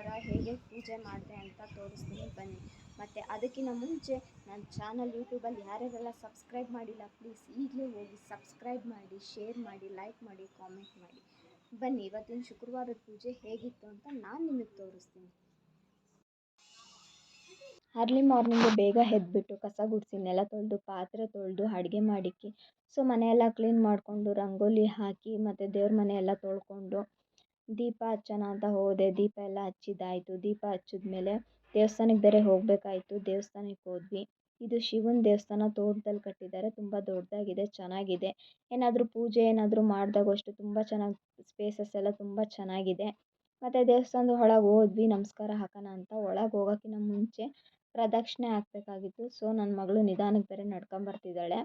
ಶುಕ್ರವಾರ ಹೇಗೆ ಪೂಜೆ ಮಾಡಿದೆ ಅಂತ ತೋರಿಸ್ತೀನಿ, ಬನ್ನಿ. ಮತ್ತು ಅದಕ್ಕಿಂತ ಮುಂಚೆ ನನ್ನ ಚಾನಲ್ ಯೂಟ್ಯೂಬಲ್ಲಿ ಯಾರ್ಯಾರೆಲ್ಲ ಸಬ್ಸ್ಕ್ರೈಬ್ ಮಾಡಿಲ್ಲ, ಪ್ಲೀಸ್ ಈಗಲೇ ಹೋಗಿ ಸಬ್ಸ್ಕ್ರೈಬ್ ಮಾಡಿ, ಶೇರ್ ಮಾಡಿ, ಲೈಕ್ ಮಾಡಿ, ಕಾಮೆಂಟ್ ಮಾಡಿ. ಬನ್ನಿ, ಇವತ್ತಿನ ಶುಕ್ರವಾರದ ಪೂಜೆ ಹೇಗಿತ್ತು ಅಂತ ನಾನು ನಿಮಗೆ ತೋರಿಸ್ತೀನಿ. ಅರ್ಲಿ ಮಾರ್ನಿಂಗು ಬೇಗ ಎದ್ಬಿಟ್ಟು ಕಸ ಗುಡಿಸಿ, ನೆಲ ತೊಳೆದು, ಪಾತ್ರೆ ತೊಳೆದು, ಅಡುಗೆ ಮಾಡಿಕ್ಕಿ, ಸೊ ಮನೆಯೆಲ್ಲ ಕ್ಲೀನ್ ಮಾಡಿಕೊಂಡು, ರಂಗೋಲಿ ಹಾಕಿ, ಮತ್ತು ದೇವ್ರ ಮನೆ ಎಲ್ಲ ತೊಳ್ಕೊಂಡು ದೀಪ ಹಚ್ಚೋಣ ಅಂತ ಹೋದೆ. ದೀಪ ಎಲ್ಲ ಹಚ್ಚಿದ್ದಾಯಿತು. ದೀಪ ಹಚ್ಚಿದ್ಮೇಲೆ ದೇವಸ್ಥಾನಕ್ಕೆ ಬೇರೆ ಹೋಗಬೇಕಾಯ್ತು. ದೇವಸ್ಥಾನಕ್ಕೆ ಹೋದ್ವಿ. ಇದು ಶಿವನ ದೇವಸ್ಥಾನ. ತೋಟದಲ್ಲಿ ಕಟ್ಟಿದ್ದಾರೆ. ತುಂಬ ದೊಡ್ಡದಾಗಿದೆ. ಚೆನ್ನಾಗಿದೆ. ಏನಾದರೂ ಪೂಜೆ ಏನಾದರೂ ಮಾಡಿದಾಗ ಅಷ್ಟು ತುಂಬ ಚೆನ್ನಾಗಿ ಸ್ಪೇಸಸ್ ಎಲ್ಲ ತುಂಬ ಚೆನ್ನಾಗಿದೆ. ಮತ್ತು ದೇವಸ್ಥಾನದ ಒಳಗೆ ಹೋದ್ವಿ. ನಮಸ್ಕಾರ ಹಾಕೋಣ ಅಂತ. ಒಳಗೆ ಹೋಗೋಕ್ಕಿಂತ ಮುಂಚೆ ಪ್ರದಕ್ಷಿಣೆ ಹಾಕಬೇಕಾಗಿತ್ತು. ಸೊ ನನ್ನ ಮಗಳು ನಿಧಾನಕ್ಕೆ ಬೇರೆ ನಡ್ಕೊಂಬರ್ತಿದ್ದಾಳೆ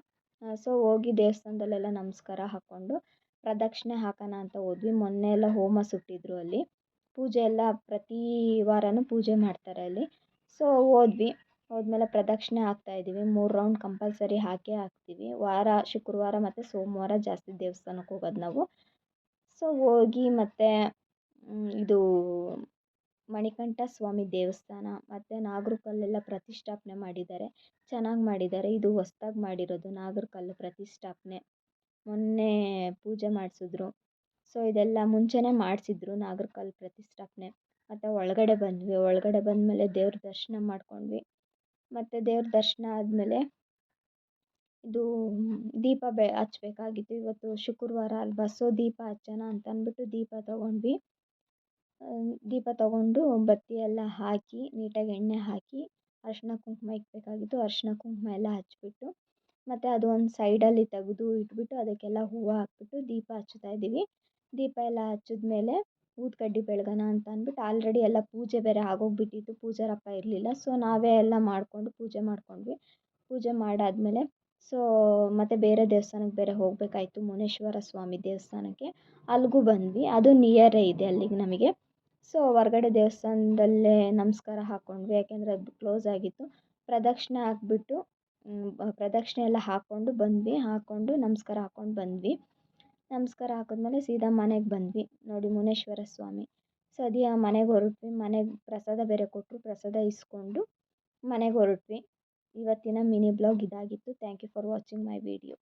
ಸೊ ಹೋಗಿ ದೇವಸ್ಥಾನದಲ್ಲೆಲ್ಲ ನಮಸ್ಕಾರ ಹಾಕ್ಕೊಂಡು ಪ್ರದಕ್ಷಿಣೆ ಹಾಕೋಣ ಅಂತ ಹೋದ್ವಿ. ಮೊನ್ನೆ ಎಲ್ಲ ಹೋಮ ಸುಟ್ಟಿದ್ರು ಅಲ್ಲಿ. ಪೂಜೆ ಎಲ್ಲ ಪ್ರತಿ ವಾರವೂ ಪೂಜೆ ಮಾಡ್ತಾರೆ ಅಲ್ಲಿ. ಸೊ ಹೋದ್ವಿ. ಹೋದ್ಮೇಲೆ ಪ್ರದಕ್ಷಿಣೆ ಹಾಕ್ತಾಯಿದ್ದೀವಿ ಮೂರು ರೌಂಡ್ ಕಂಪಲ್ಸರಿ ಹಾಕೇ ಹಾಕ್ತೀವಿ. ವಾರ, ಶುಕ್ರವಾರ ಮತ್ತು ಸೋಮವಾರ ಜಾಸ್ತಿ ದೇವಸ್ಥಾನಕ್ಕೆ ಹೋಗೋದು ನಾವು. ಸೊ ಹೋಗಿ ಮತ್ತು ಇದು ಮಣಿಕಂಠ ಸ್ವಾಮಿ ದೇವಸ್ಥಾನ ಮತ್ತು ನಾಗರಕಲ್ಲೆಲ್ಲ ಪ್ರತಿಷ್ಠಾಪನೆ ಮಾಡಿದ್ದಾರೆ. ಚೆನ್ನಾಗಿ ಮಾಡಿದ್ದಾರೆ. ಇದು ಹೊಸ್ದಾಗಿ ಮಾಡಿರೋದು ನಾಗರ ಕಲ್ಲು ಪ್ರತಿಷ್ಠಾಪನೆ. ಮೊನ್ನೆ ಪೂಜೆ ಮಾಡಿಸಿದ್ರು. ಸೊ, ಇದೆಲ್ಲ ಮುಂಚೆನೇ ಮಾಡಿಸಿದ್ರು ನಾಗರಕಲ್ ಪ್ರತಿಷ್ಠಾಪನೆ. ಮತ್ತು ಒಳಗಡೆ ಬಂದ್ವಿ. ಒಳಗಡೆ ಬಂದಮೇಲೆ ದೇವ್ರ ದರ್ಶನ ಮಾಡ್ಕೊಂಡ್ವಿ. ಮತ್ತು ದೇವ್ರ ದರ್ಶನ ಆದಮೇಲೆ ಇದು ದೀಪ ಬೆ, ಹಚ್ಬೇಕಾಗಿತ್ತು. ಇವತ್ತು ಶುಕ್ರವಾರ ಅಲ್ವಾ? ಸೊ, ದೀಪ ಹಚ್ಚೋಣ ಅಂತ ಅಂದ್ಬಿಟ್ಟು ದೀಪ ತಗೊಂಡ್ವಿ. ದೀಪ ತಗೊಂಡು ಬತ್ತಿ ಎಲ್ಲ ಹಾಕಿ, ನೀಟಾಗಿ ಎಣ್ಣೆ ಹಾಕಿ ಅರಿಶಿನ ಕುಂಕುಮ ಇಡಬೇಕಾಗಿತ್ತು ಅರಿಶಿನ ಕುಂಕುಮ ಎಲ್ಲ ಹಚ್ಬಿಟ್ಟು ಮತ್ತು ಅದು ಒಂದು ಸೈಡಲ್ಲಿ ತೆಗೆದು ಇಟ್ಬಿಟ್ಟು ಅದಕ್ಕೆಲ್ಲ ಹೂವು ಹಾಕ್ಬಿಟ್ಟು ದೀಪ ಹಚ್ತಾ ಇದ್ದೀವಿ. ದೀಪ ಎಲ್ಲ ಹಚ್ಚಿದ್ಮೇಲೆ ಊದ್ಕಡ್ಡಿ ಬೆಳಗೋಣ ಅಂತ ಅಂದ್ಬಿಟ್ಟು ಆಲ್ರೆಡಿ ಎಲ್ಲ ಪೂಜೆ ಬೇರೆ ಆಗೋಗ್ಬಿಟ್ಟಿತ್ತು. ಪೂಜಾರಪ್ಪ ಇರಲಿಲ್ಲ. ಸೊ ನಾವೇ ಎಲ್ಲ ಮಾಡಿಕೊಂಡು ಪೂಜೆ ಮಾಡ್ಕೊಂಡ್ವಿ. ಪೂಜೆ ಮಾಡಾದಮೇಲೆ ಸೊ ಮತ್ತು ಬೇರೆ ದೇವಸ್ಥಾನಕ್ಕೆ ಬೇರೆ ಹೋಗಬೇಕಾಯ್ತು. ಮುನೇಶ್ವರ ಸ್ವಾಮಿ ದೇವಸ್ಥಾನಕ್ಕೆ. ಅಲ್ಲಿಗೂ ಬಂದ್ವಿ. ಅದು ನಿಯರೇ ಇದೆ ಅಲ್ಲಿಗೆ ನಮಗೆ. ಸೊ ಹೊರ್ಗಡೆ ದೇವಸ್ಥಾನದಲ್ಲೇ ನಮಸ್ಕಾರ ಹಾಕ್ಕೊಂಡ್ವಿ ಯಾಕೆಂದರೆ ಅದು ಕ್ಲೋಸ್ ಆಗಿತ್ತು. ಪ್ರದಕ್ಷಿಣೆ ಹಾಕ್ಬಿಟ್ಟು ಪ್ರದಕ್ಷಿಣೆ ಎಲ್ಲ ಹಾಕ್ಕೊಂಡು ಬಂದ್ವಿ. ಹಾಕ್ಕೊಂಡು ನಮಸ್ಕಾರ ಹಾಕ್ಕೊಂಡು ಬಂದ್ವಿ. ನಮಸ್ಕಾರ ಹಾಕಿದ್ಮೇಲೆ ಸೀದಾ ಮನೆಗೆ ಬಂದ್ವಿ. ನೋಡಿ ಮುನೇಶ್ವರ ಸ್ವಾಮಿ. ಸದ್ಯ ಮನೆಗೆ ಹೊರಟ್ವಿ. ಮನೆಗೆ ಪ್ರಸಾದ ಬೇರೆ ಕೊಟ್ಟರು ಪ್ರಸಾದ ಇಸ್ಕೊಂಡು ಮನೆಗೆ ಹೊರಟ್ವಿ. ಇವತ್ತಿನ ಮಿನಿ ಬ್ಲಾಗ್ ಇದಾಗಿತ್ತು. Thank you for watching my video